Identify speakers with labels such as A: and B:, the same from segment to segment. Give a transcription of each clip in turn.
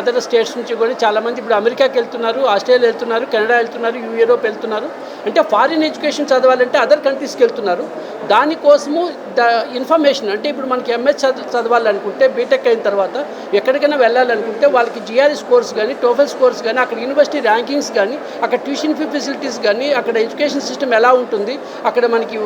A: Other states నుంచి కూడా చాలామంది ఇప్పుడు అమెరికాకి వెళ్తున్నారు ఆస్ట్రేలియా వెళ్తున్నారు కెనడా వెళ్తున్నారు యూరోప్ వెళ్తున్నారు. అంటే ఫారిన్ ఎడ్యుకేషన్ చదవాలంటే అదర్ కంట్రీస్కి వెళ్తున్నారు. దానికోసము ద ఇన్ఫర్మేషన్ అంటే ఇప్పుడు మనకి ఎంఎస్ చదువు చదవాలనుకుంటే బీటెక్ అయిన తర్వాత ఎక్కడికైనా వెళ్ళాలనుకుంటే వాళ్ళకి జిఆర్ఎస్ కోర్స్ కానీ టోఫెల్స్ కోర్స్ కానీ అక్కడ యూనివర్సిటీ ర్యాంకింగ్స్ కానీ అక్కడ ట్యూషన్ ఫీ ఫెసిలిటీస్ కానీ అక్కడ ఎడ్యుకేషన్ సిస్టమ్ ఎలా ఉంటుంది అక్కడ మనకి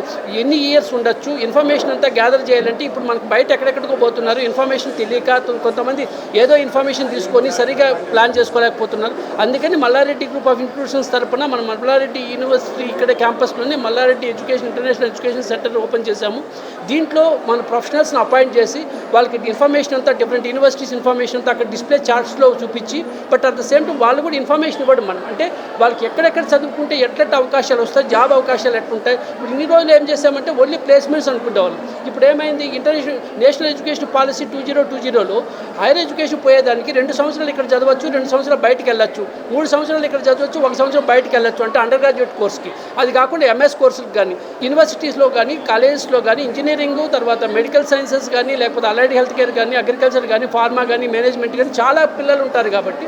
A: ఎన్ని ఇయర్స్ ఉండొచ్చు ఇన్ఫర్మేషన్ అంతా గ్యాదర్ చేయాలంటే ఇప్పుడు మనకు బయట ఎక్కడెక్కడికో పోతున్నారు ఇన్ఫర్మేషన్ తెలియక కొంతమంది ఏదో ఇన్ఫర్మేషన్ తీసుకొని సరిగా ప్లాన్ చేసుకోలేకపోతున్నారు. అందుకని మల్లారెడ్డి గ్రూప్ ఆఫ్ ఇన్స్టిట్యూషన్స్ తరపున మన మల్లారెడ్డి యూనివర్సిటీ ఇక్కడ క్యాంపస్లోనే Malla Reddy education international education center open చేశాము. దీంట్లో మన ప్రొఫెషనల్స్ని అపాయింట్ చేసి వాళ్ళకి ఇన్ఫర్మేషన్ అంతా డిఫరెంట్ యూనివర్సిటీస్ ఇన్ఫర్మేషన్ అంతా అక్కడ డిస్ప్లే చార్ట్స్లో చూపించి but at the same time వాళ్ళు కూడా ఇన్ఫర్మేషన్ ఇవ్వడం మనం. అంటే వాళ్ళకి ఎక్కడెక్కడ చదువుకుంటే ఎట్లెట్ అవకాశాలు వస్తాయి జాబ్ అవకాశాలు ఎట్లుంటాయి ఇప్పుడు ఇన్ని రోజులు ఏం చేశామంటే ఓన్లీ ప్లేస్మెంట్స్ అనుకుంటేవాళ్ళు ఇప్పుడు ఏమైంది international national education policy two zero two జీరోలో హైయర్ ఎడ్యుకేషన్ పోయేదానికి రెండు సంవత్సరాలు ఇక్కడ చదవచ్చు రెండు సంవత్సరాలు బయటకు వెళ్ళచ్చు మూడు సంవత్సరాలు ఇక్కడ చదవచ్చు ఒక సంవత్సరం బయటకు వెళ్ళచ్చు అంటే అండర్ గ్రాడ్యుయేట్ కోర్స్కి అది కాకుండా ఎంఎస్ కోర్సులకు కానీ యూనివర్సిటీస్లో కానీ కాలేజెస్లో కానీ ఇంజనీరింగ్ తర్వాత మెడికల్ సైన్సెస్ కానీ లేకపోతే అలైడ్ హెల్త్ కేర్ కానీ అగ్రికల్చర్ కానీ ఫార్మా కానీ మేనేజ్మెంట్ కానీ చాలా పిల్లలు ఉంటారు కాబట్టి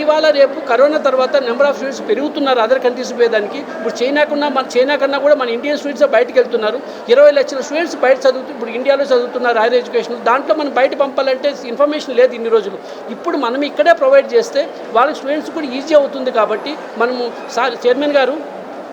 A: ఇవాళ రేపు కరోనా తర్వాత నెంబర్ ఆఫ్ స్టూడెంట్స్ పెరుగుతున్నారు అదర్ కంట్రీస్ పోయేదానికి. ఇప్పుడు చైనా కన్నా మన చైనా కన్నా కూడా మన ఇండియన్ స్టూడెంట్స్ బయటకు వెళ్తున్నారు. ఇరవై లక్షల స్టూడెంట్స్ బయట చదువుతూ ఇప్పుడు ఇండియాలో చదువుతున్నారు హైయర్ ఎడ్యుకేషన్ దాంట్లో మనం బయట పంపాలంటే ఇన్ఫర్మేషన్ లేదు ఇన్ని రోజులు. ఇప్పుడు మనం ఇక్కడే ప్రొవైడ్ చేస్తే వాళ్ళ స్టూడెంట్స్ కూడా ఈజీ అవుతుంది కాబట్టి మనము సార్ చైర్మన్ గారు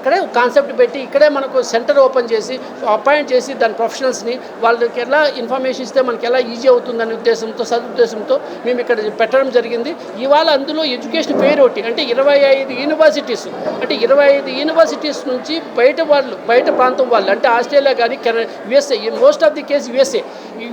A: ఇక్కడే కాన్సెప్ట్ పెట్టి ఇక్కడే మనకు సెంటర్ ఓపెన్ చేసి అపాయింట్ చేసి దాని ప్రొఫెషనల్స్ని వాళ్ళకి ఎలా ఇన్ఫర్మేషన్ ఇస్తే మనకి ఎలా ఈజీ అవుతుందనే ఉద్దేశంతో సదుద్దేశంతో మేము ఇక్కడ పెట్టడం జరిగింది. ఇవాళ అందులో ఎడ్యుకేషన్ పేరు ఒకటి అంటే ఇరవై ఐదు యూనివర్సిటీస్ అంటే ఇరవై ఐదు యూనివర్సిటీస్ నుంచి బయట వాళ్ళు బయట ప్రాంతం వాళ్ళు అంటే ఆస్ట్రేలియా కానీ Canada USA most of the case USA.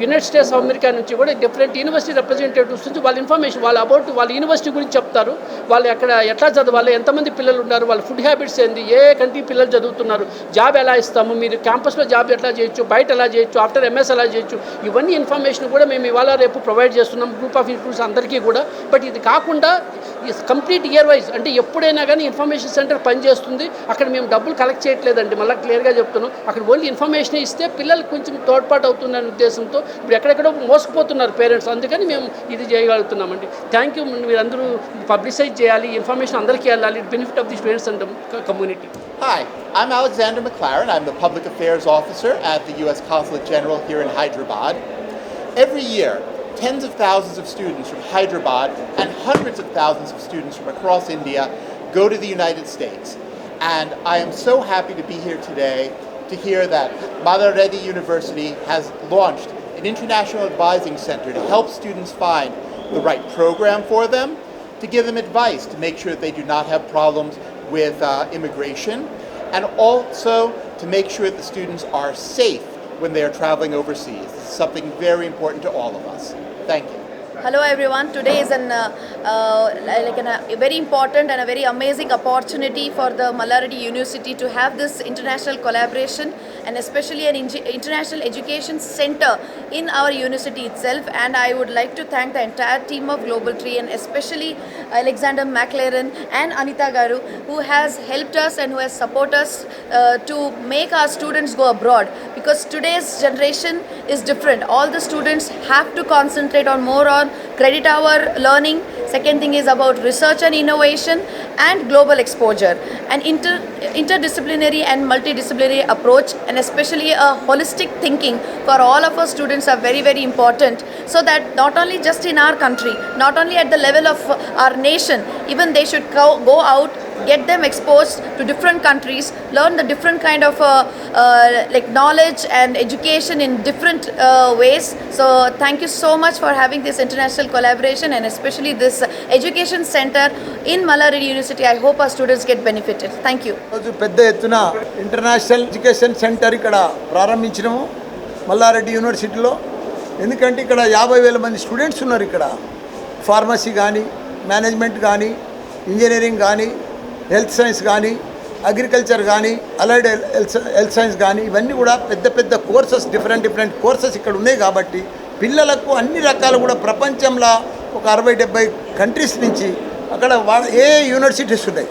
A: United States of America నుంచి కూడా డిఫరెంట్ యూనివర్సిటీ రిప్రజెంటేటివ్స్ నుంచి వాళ్ళ ఇన్ఫర్మేషన్ వాళ్ళ అబౌట్ వాళ్ళ యూనివర్సిటీ గురించి చెప్తారు. వాళ్ళు ఎక్కడ ఎట్లా చదవాలి ఎంతమంది పిల్లలు ఉన్నారు వాళ్ళ ఫుడ్ హ్యాబిట్స్ ఏంది ఏ కంట్రీ పిల్లలు చదువుతున్నారు జాబ్ ఎలా ఇస్తాము మీరు క్యాంపస్లో జాబ్ ఎట్లా చేయొచ్చు బయట ఎలా చేయొచ్చు ఆఫ్టర్ ఎంఎస్ ఎలా చేయొచ్చు ఇవన్నీ ఇన్ఫర్మేషన్ కూడా మేము ఇవాళ రేపు ప్రొవైడ్ చేస్తున్నాం గ్రూప్ ఆఫ్ ఇన్స్టిట్యూట్స్ అందరికీ కూడా. బట్ ఇది కాకుండా కంప్లీట్ ఇయర్ వైజ్ అంటే ఎప్పుడైనా కానీ ఇన్ఫర్మేషన్ సెంటర్ పనిచేస్తుంది అక్కడ మేము డబ్బులు కలెక్ట్ చేయట్లేదండి. మళ్ళీ క్లియర్గా చెప్తున్నాం. అక్కడ ఓన్లీ ఇన్ఫర్మేషన్ ఇస్తే పిల్లలకు కొంచెం తోడ్పాటు అవుతుందనే ఉద్దేశంతో ఇప్పుడు ఎక్కడెక్కడో మోసపోతున్నారు పేరెంట్స్ అందుకని మేము ఇది చేయగలుగుతున్నామండి. థ్యాంక్ యూ మీరందరూ పబ్లిసైజ్ చేయాలి. ఇన్ఫర్మేషన్ అందరికీ వెళ్ళాలి. Benefit of the students and community
B: hi I'm Alexander McLaren. I'm the Public Affairs Officer at the U.S. Consulate General here in Hyderabad. Every year, tens of thousands of students from Hyderabad and hundreds of thousands of students from across India go to the United States. And I am so happy to be here today to hear that Mother Reddy University has launched an international advising center to help students find the right program for them, to give them advice to make sure that they do not have problems with uh, immigration, and also to make sure that the students are safe when they are traveling overseas. This is something very important to all of us. Thank you.
C: Hello everyone. Today is an uh, uh, like an, a very important and a very amazing opportunity for the Malaradi University to have this international collaboration and especially an international education center in our university itself. And I would like to thank the entire team of Global Tree and especially Alexander McLaren and Anita Garu who has helped us and who has supported us uh, to make our students go abroad because today's generation is different. All the students have to concentrate on more on credit hour learning. Second thing is about research and innovation and global exposure. An inter, interdisciplinary and multidisciplinary approach and especially a holistic thinking for all of our students are very very important so that not only just in our country, not only at the level of our nation, even they should go, go out get them exposed to different countries learn the different kind of uh, uh, like knowledge and education in different uh, ways so thank you so much for having this international collaboration and especially this education center in Malari University I hope our students get benefited thank you
D: పెద్ద ఎత్తున international education centre ఇక్కడ ప్రారంభించినాము మల్లారెడ్డి యూనివర్సిటీలో ఎందుకంటే ఇక్కడ యాభై వేల మంది students ఉన్నారు ఇక్కడ ఫార్మసీ కానీ మేనేజ్మెంట్ కానీ ఇంజనీరింగ్ కానీ హెల్త్ సైన్స్ కానీ అగ్రికల్చర్ కానీ అలైడ్ హెల్త్ హెల్త్ సైన్స్ కానీ ఇవన్నీ కూడా పెద్ద పెద్ద కోర్సెస్ డిఫరెంట్ డిఫరెంట్ కోర్సెస్ ఇక్కడ ఉన్నాయి కాబట్టి పిల్లలకు అన్ని రకాలు కూడా ప్రపంచంలో ఒక అరవై డెబ్బై కంట్రీస్ నుంచి అక్కడ వాళ్ళ ఏ యూనివర్సిటీస్ ఉన్నాయి?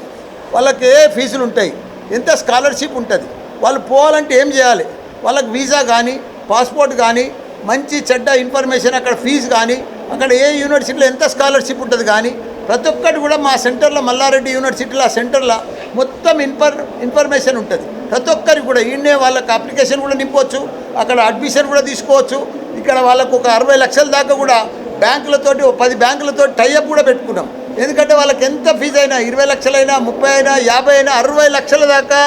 D: వాళ్ళకి ఏ ఫీజులు ఉంటాయి? ఎంత స్కాలర్షిప్ ఉంటుంది? వాళ్ళు పోవాలంటే ఏం చేయాలి? వాళ్ళకి వీసా కానీ పాస్పోర్ట్ కానీ మంచి చెడ్డ ఇన్ఫర్మేషన్ అక్కడ ఫీజు కానీ అక్కడ ఏ యూనివర్సిటీలో ఎంత స్కాలర్షిప్ ఉంటుంది కానీ ప్రతి ఒక్కటి కూడా మా సెంటర్లో మల్లారెడ్డి యూనివర్సిటీలో ఆ సెంటర్లో మొత్తం ఇన్ఫర్ ఇన్ఫర్మేషన్ ఉంటుంది. ప్రతి ఒక్కరికి కూడా ఈయనే వాళ్ళకి అప్లికేషన్ కూడా నింపవచ్చు అక్కడ అడ్మిషన్ కూడా తీసుకోవచ్చు. ఇక్కడ వాళ్ళకు ఒక అరవై లక్షల దాకా కూడా బ్యాంకులతోటి పది బ్యాంకులతో టైఅప్ కూడా పెట్టుకున్నాం. ఎందుకంటే వాళ్ళకి ఎంత ఫీజు అయినా ఇరవై లక్షలైనా ముప్పై అయినా యాభై అయినా అరవై లక్షల దాకా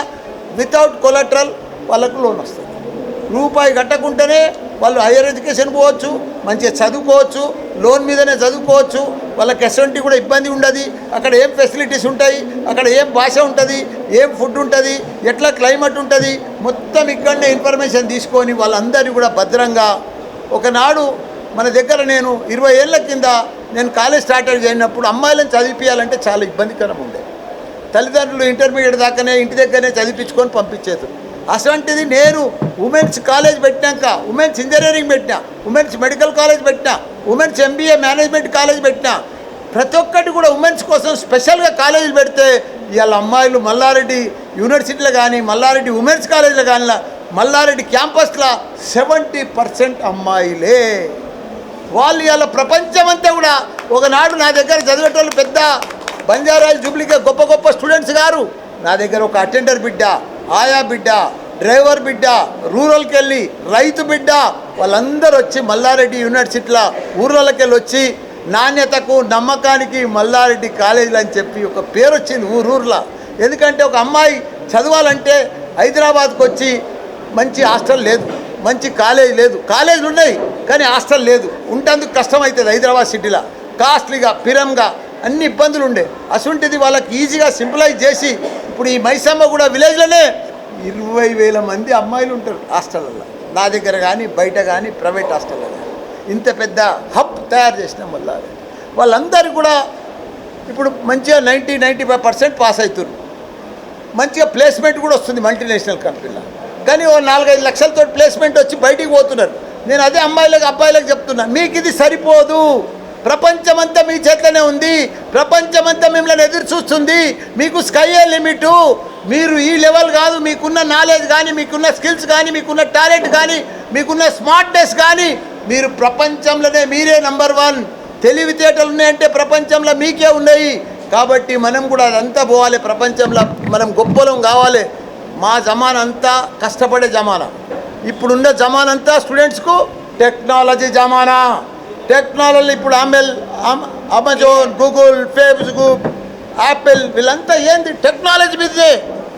D: వితౌట్ కొలట్రల్ వాళ్ళకు లోన్ వస్తుంది. రూపాయి కట్టకుంటేనే వాళ్ళు హైయర్ ఎడ్యుకేషన్ పోవచ్చు మంచిగా చదువుకోవచ్చు లోన్ మీదనే చదువుకోవచ్చు వాళ్ళకి ఎటువంటి కూడా ఇబ్బంది ఉండదు అక్కడ ఏం ఫెసిలిటీస్ ఉంటాయి అక్కడ ఏం భాష ఉంటుంది ఏం ఫుడ్ ఉంటుంది ఎట్లా క్లైమేట్ ఉంటుంది మొత్తం ఇక్కడనే ఇన్ఫర్మేషన్ తీసుకొని వాళ్ళందరినీ కూడా భద్రంగా ఒకనాడు మన దగ్గర నేను ఇరవై ఏళ్ళ కింద నేను కాలేజ్ స్టార్ట్ అయినప్పుడు అమ్మాయిలను చదివించాలంటే చాలా ఇబ్బందికరం ఉండే. తల్లిదండ్రులు ఇంటర్మీడియట్ దాకానే ఇంటి దగ్గరనే చదివించుకొని పంపించేది. అటువంటిది నేను ఉమెన్స్ కాలేజ్ పెట్టినాక ఉమెన్స్ ఇంజనీరింగ్ పెట్టినా ఉమెన్స్ మెడికల్ కాలేజ్ పెట్టినా ఉమెన్స్ ఎంబీఏ మేనేజ్మెంట్ కాలేజ్ పెట్టినా ప్రతి ఒక్కటి కూడా ఉమెన్స్ కోసం స్పెషల్గా కాలేజీలు పెడితే ఇవాళ అమ్మాయిలు మల్లారెడ్డి యూనివర్సిటీలో కానీ మల్లారెడ్డి ఉమెన్స్ కాలేజీలో కానీ మల్లారెడ్డి క్యాంపస్లో సెవెంటీ పర్సెంట్ అమ్మాయిలే. వాళ్ళు ఇవాళ ప్రపంచమంతా కూడా ఒకనాడు నా దగ్గర చదివేటోళ్ళు పెద్ద బంజారాలు జూబ్లీకే గొప్ప గొప్ప స్టూడెంట్స్ గారు నా దగ్గర ఒక అటెండర్ బిడ్డ ఆయా బిడ్డ డ్రైవర్ బిడ్డ రూరల్కి వెళ్ళి రైతు బిడ్డ వాళ్ళందరూ వచ్చి మల్లారెడ్డి యూనివర్సిటీలో ఊర్లకి వెళ్ళి వచ్చి నాణ్యతకు నమ్మకానికి మల్లారెడ్డి కాలేజీలు అని చెప్పి ఒక పేరు వచ్చింది ఊరూర్లో ఎందుకంటే ఒక అమ్మాయి చదవాలంటే హైదరాబాద్కి వచ్చి మంచి హాస్టల్ లేదు మంచి కాలేజ్ లేదు. కాలేజీలు ఉన్నాయి కానీ హాస్టల్ లేదు. ఉంటందుకు కష్టం అవుతుంది హైదరాబాద్ సిటీలో. కాస్ట్లీగా పిరంగా అన్ని ఇబ్బందులు ఉండే అసుంటిది వాళ్ళకి ఈజీగా సింప్లైజ్ చేసి ఇప్పుడు ఈ మైసమ్మ కూడా విలేజ్లోనే ఇరవై వేల మంది అమ్మాయిలు ఉంటారు హాస్టల్లో నా దగ్గర కానీ బయట కానీ ప్రైవేట్ హాస్టల్లో కానీ ఇంత పెద్ద హబ్ తయారు చేసిన వల్ల వాళ్ళందరూ కూడా ఇప్పుడు మంచిగా ninety ninety five percent pass అవుతున్నారు మంచిగా ప్లేస్మెంట్ కూడా వస్తుంది మల్టీనేషనల్ కంపెనీలో. కానీ ఓ నాలుగైదు లక్షలతో ప్లేస్మెంట్ వచ్చి బయటికి పోతున్నారు. నేను అదే అమ్మాయిలకు అబ్బాయిలకు చెప్తున్నా. మీకు ఇది సరిపోదు. ప్రపంచమంతా మీ చేతిలోనే ఉంది. ప్రపంచమంతా మిమ్మల్ని ఎదురు చూస్తుంది. మీకు స్కైయే లిమిటు మీరు ఈ లెవెల్ కాదు. మీకున్న నాలెడ్జ్ కానీ మీకున్న స్కిల్స్ కానీ మీకున్న టాలెంట్ కానీ మీకున్న స్మార్ట్నెస్ కానీ మీరు ప్రపంచంలోనే మీరే నంబర్ వన్ తెలివితేటలు ఉన్నాయంటే ప్రపంచంలో మీకే ఉన్నాయి. కాబట్టి మనం కూడా అదంతా పోవాలి. ప్రపంచంలో మనం గొప్పలం కావాలి. మా జమాన్ అంతా కష్టపడే జమానా. ఇప్పుడున్న జమానంతా స్టూడెంట్స్కు టెక్నాలజీ జమానా. టెక్నాలజీ ఇప్పుడు అమెల్ అమెజాన్ గూగుల్ ఫేస్బుక్ యాపిల్ వీళ్ళంతా ఏంది? టెక్నాలజీ మీదే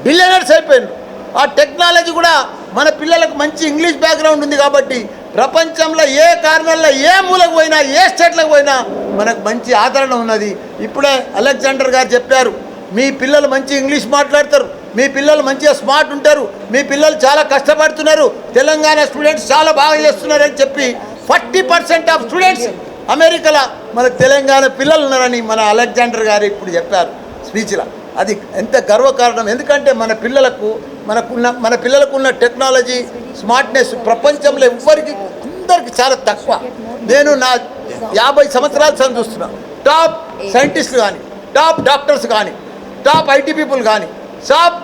D: బిలియనర్స్ అయిపోయింది ఆ టెక్నాలజీ కూడా మన పిల్లలకు మంచి ఇంగ్లీష్ బ్యాక్గ్రౌండ్ ఉంది కాబట్టి ప్రపంచంలో ఏ కారణంలో ఏ మూలకు పోయినా ఏ స్టేట్లకు పోయినా మనకు మంచి ఆదరణ ఉన్నది. ఇప్పుడే అలెగ్జాండర్ గారు చెప్పారు మీ పిల్లలు మంచి ఇంగ్లీష్ మాట్లాడతారు మీ పిల్లలు మంచిగా స్మార్ట్ ఉంటారు మీ పిల్లలు చాలా కష్టపడుతున్నారు తెలంగాణ స్టూడెంట్స్ చాలా బాగా చేస్తున్నారని చెప్పి ఫార్టీ పర్సెంట్ ఆఫ్ స్టూడెంట్స్ అమెరికాలో మన తెలంగాణ పిల్లలు ఉన్నారని మన అలెగ్జాండర్ గారు ఇప్పుడు చెప్పారు స్పీచ్లో. అది ఎంత గర్వకారణం ఎందుకంటే మన పిల్లలకు మనకున్న మన పిల్లలకు ఉన్న టెక్నాలజీ స్మార్ట్నెస్ ప్రపంచంలో ఎవ్వరికి అందరికి చాలా తక్కువ. నేను నా యాభై సంవత్సరాల సంది టాప్ సైంటిస్టులు కానీ టాప్ డాక్టర్స్ కానీ టాప్ ఐటీ పీపుల్ కానీ టాప్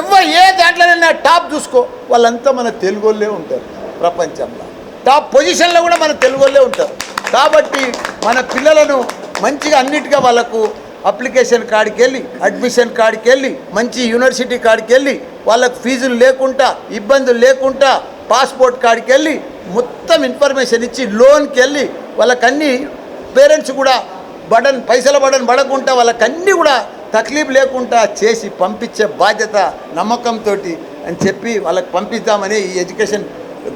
D: ఎవ ఏ దాంట్లోనైనా టాప్ చూసుకో. వాళ్ళంతా మన తెలుగులే ఉంటారు ప్రపంచంలో. టాప్ పొజిషన్లో కూడా మన తెలుగులో ఉంటారు. కాబట్టి మన పిల్లలను మంచిగా అన్నిటిగా వాళ్ళకు అప్లికేషన్ కాడికి వెళ్ళి అడ్మిషన్ కాడికి వెళ్ళి మంచి యూనివర్సిటీ కాడికి వెళ్ళి వాళ్ళకు ఫీజులు లేకుండా ఇబ్బందులు లేకుండా పాస్పోర్ట్ కాడికి వెళ్ళి మొత్తం ఇన్ఫర్మేషన్ ఇచ్చి లోన్కి వెళ్ళి వాళ్ళకన్నీ పేరెంట్స్ కూడా బడన్ పైసల బడన్ పడకుండా వాళ్ళకన్నీ కూడా తక్లీఫ్ లేకుండా చేసి పంపించే బాధ్యత నమ్మకంతో అని చెప్పి వాళ్ళకి పంపిద్దామని ఈ ఎడ్యుకేషన్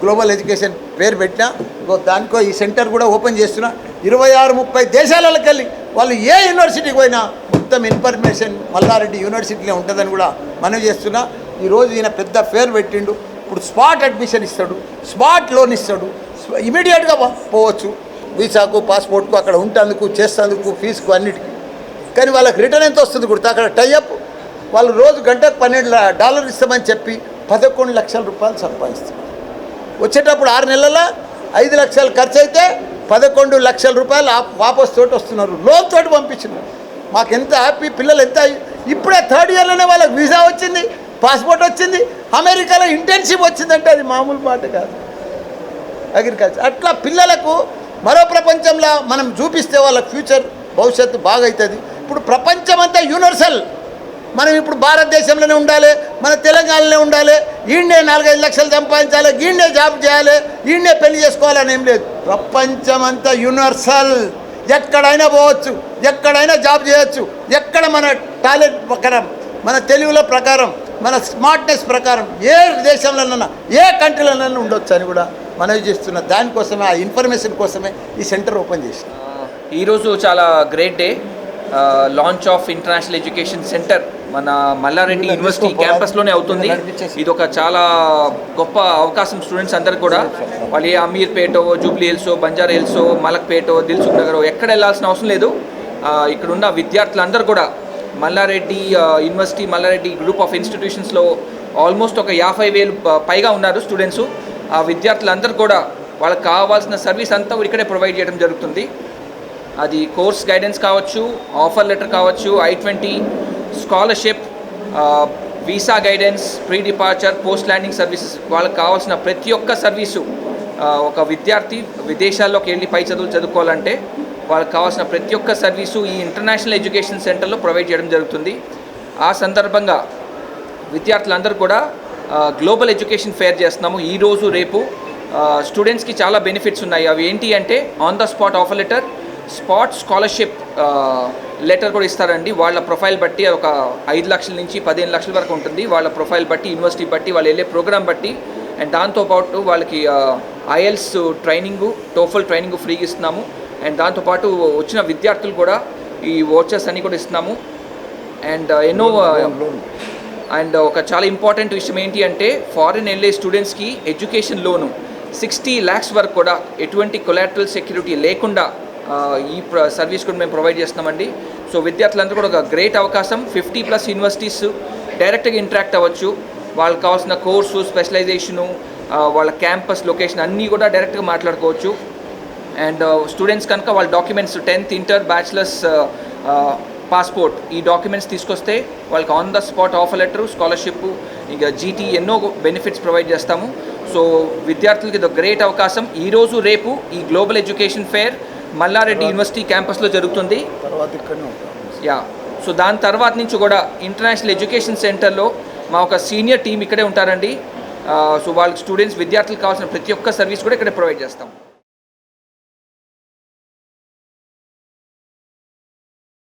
D: గ్లోబల్ ఎడ్యుకేషన్ పేరు పెట్టినా ఇంకో దానికో ఈ సెంటర్ కూడా ఓపెన్ చేస్తున్నా. ఇరవై ఆరు ముప్పై దేశాలకు వెళ్ళి వాళ్ళు ఏ యూనివర్సిటీకి పోయినా మొత్తం ఇన్ఫర్మేషన్ మల్లారెడ్డి యూనివర్సిటీలో ఉంటుందని కూడా మనం చేస్తున్నా. ఈరోజు ఈయన పెద్ద పేరు పెట్టిండు. ఇప్పుడు స్పాట్ అడ్మిషన్ ఇస్తాడు స్పాట్ లోన్ ఇస్తాడు. ఇమీడియట్గా పోవచ్చు. వీసాకు పాస్పోర్ట్కు అక్కడ ఉంటందుకు చేసేందుకు ఫీజుకు అన్నిటికీ. కానీ వాళ్ళకి రిటర్న్ ఎంత వస్తుంది కుడితే అక్కడ టైఅప్. వాళ్ళు రోజు గంటకు పన్నెండు డాలర్ ఇస్తామని చెప్పి పదకొండు లక్షల రూపాయలు సంపాదిస్తారు వచ్చేటప్పుడు ఆరు నెలల ఐదు లక్షలు ఖర్చు అయితే పదకొండు లక్షల రూపాయలు వాపస్ తోటి వస్తున్నారు. లోన్ తోటి పంపించినారు. మాకు ఎంత హ్యాపీ పిల్లలు ఎంత ఇప్పుడే థర్డ్ ఇయర్లోనే వాళ్ళకి వీసా వచ్చింది పాస్పోర్ట్ వచ్చింది అమెరికాలో ఇంటర్న్షిప్ వచ్చిందంటే అది మామూలు మాట కాదు. అగ్రికల్చర్. అట్లా పిల్లలకు మరో ప్రపంచంలో మనం చూపిస్తే వాళ్ళ ఫ్యూచర్ భవిష్యత్తు బాగవుతుంది ఇప్పుడు ప్రపంచం అంతా యూనివర్సల్. మనం ఇప్పుడు భారతదేశంలోనే ఉండాలి మన తెలంగాణలో ఉండాలి. ఈయనే నాలుగైదు లక్షలు సంపాదించాలి ఈయనే జాబ్ చేయాలి ఈయనే పెళ్ళి చేసుకోవాలని ఏం లేదు. ప్రపంచం అంతా యూనివర్సల్ ఎక్కడైనా పోవచ్చు ఎక్కడైనా జాబ్ చేయొచ్చు. ఎక్కడ మన టాలెంట్ ప్రకారం మన తెలుగుల ప్రకారం మన స్మార్ట్నెస్ ప్రకారం ఏ దేశంలోనన్నా ఏ కంట్రీలోనైనా ఉండొచ్చు అని కూడా మనవి చేస్తున్న దానికోసమే ఆ ఇన్ఫర్మేషన్ కోసమే ఈ సెంటర్ ఓపెన్ చేసి
E: ఈరోజు చాలా great day. Launch of international education center మన మల్లారెడ్డి యూనివర్సిటీ క్యాంపస్లోనే అవుతుంది. ఇది ఒక చాలా గొప్ప అవకాశం స్టూడెంట్స్ అందరికి కూడా. వాళ్ళు ఏ అమీర్పేటో జూబ్లీ హిల్సో బంజారా హిల్సో మలక్పేటో దిల్సుఖ్ నగర్ ఎక్కడ వెళ్ళాల్సిన అవసరం లేదు. ఇక్కడున్న విద్యార్థులందరూ కూడా Malla Reddy university Malla Reddy group of ఇన్స్టిట్యూషన్స్లో almost ఒక యాభై వేలు పైగా ఉన్నారు స్టూడెంట్స్ ఆ విద్యార్థులందరూ కూడా వాళ్ళకి కావాల్సిన సర్వీస్ అంతా కూడా ఇక్కడే ప్రొవైడ్ చేయడం జరుగుతుంది. అది కోర్స్ గైడెన్స్ కావచ్చు ఆఫర్ లెటర్ కావచ్చు I twenty scholarship visa guidance pre departure post landing services. వాళ్ళకి కావాల్సిన ప్రతి ఒక్క సర్వీసు ఒక విద్యార్థి విదేశాల్లోకి వెళ్ళి పై చదువులు చదువుకోవాలంటే వాళ్ళకి కావాల్సిన ప్రతి ఒక్క సర్వీసు ఈ ఇంటర్నేషనల్ ఎడ్యుకేషన్ సెంటర్లో ప్రొవైడ్ చేయడం జరుగుతుంది. ఆ సందర్భంగా విద్యార్థులందరూ కూడా గ్లోబల్ ఎడ్యుకేషన్ ఫేర్ చేస్తున్నాము. ఈరోజు రేపు స్టూడెంట్స్కి చాలా బెనిఫిట్స్ ఉన్నాయి. అవి ఏంటి అంటే on the spot offer letter spot scholarship letter కూడా ఇస్తారండి. వాళ్ళ ప్రొఫైల్ బట్టి ఒక ఐదు లక్షల నుంచి పదిహేను లక్షల వరకు ఉంటుంది. వాళ్ళ ప్రొఫైల్ బట్టి యూనివర్సిటీ బట్టి వాళ్ళు వెళ్ళే ప్రోగ్రామ్ బట్టి. అండ్ దాంతోపాటు వాళ్ళకి ఐఎల్స్ ట్రైనింగు టోఫల్ ట్రైనింగ్ ఫ్రీగా ఇస్తున్నాము. అండ్ దాంతోపాటు వచ్చిన విద్యార్థులు కూడా ఈ వోచర్స్ అన్నీ కూడా ఇస్తున్నాము. అండ్ ఎన్నో అండ్ ఒక చాలా ఇంపార్టెంట్ విషయం ఏంటి అంటే ఫారిన్ వెళ్ళే స్టూడెంట్స్కి ఎడ్యుకేషన్ లోను సిక్స్టీ ల్యాక్స్ వరకు కూడా ఎటువంటి కొలాటరల్ సెక్యూరిటీ లేకుండా ఈ ప్ర సర్వీస్ కూడా మేము ప్రొవైడ్ చేస్తున్నామండి. సో విద్యార్థులందరూ కూడా ఒక గ్రేట్ అవకాశం. ఫిఫ్టీ ప్లస్ యూనివర్సిటీస్ డైరెక్ట్గా ఇంటరాక్ట్ అవ్వచ్చు. వాళ్ళకి కావాల్సిన కోర్సు స్పెషలైజేషను వాళ్ళ క్యాంపస్ లొకేషన్ అన్నీ కూడా డైరెక్ట్గా మాట్లాడుకోవచ్చు. అండ్ స్టూడెంట్స్ కనుక వాళ్ళ documents tenth inter bachelors passport ఈ డాక్యుమెంట్స్ తీసుకొస్తే వాళ్ళకి on the spot offer letter scholarship ఇంకా జీటీ ఎన్నో బెనిఫిట్స్ ప్రొవైడ్ చేస్తాము. సో విద్యార్థులకి ఇది గ్రేట్ అవకాశం. ఈరోజు రేపు ఈ global education fair Malla Reddy university క్యాంపస్లో జరుగుతుంది. యా. సో దాని తర్వాత నుంచి కూడా ఇంటర్నేషనల్ ఎడ్యుకేషన్ సెంటర్లో మా ఒక సీనియర్ టీం ఇక్కడే ఉంటారండి. సో వాళ్ళకి స్టూడెంట్స్ విద్యార్థులకు కావాల్సిన ప్రతి ఒక్క సర్వీస్ కూడా ఇక్కడ ప్రొవైడ్ చేస్తాం.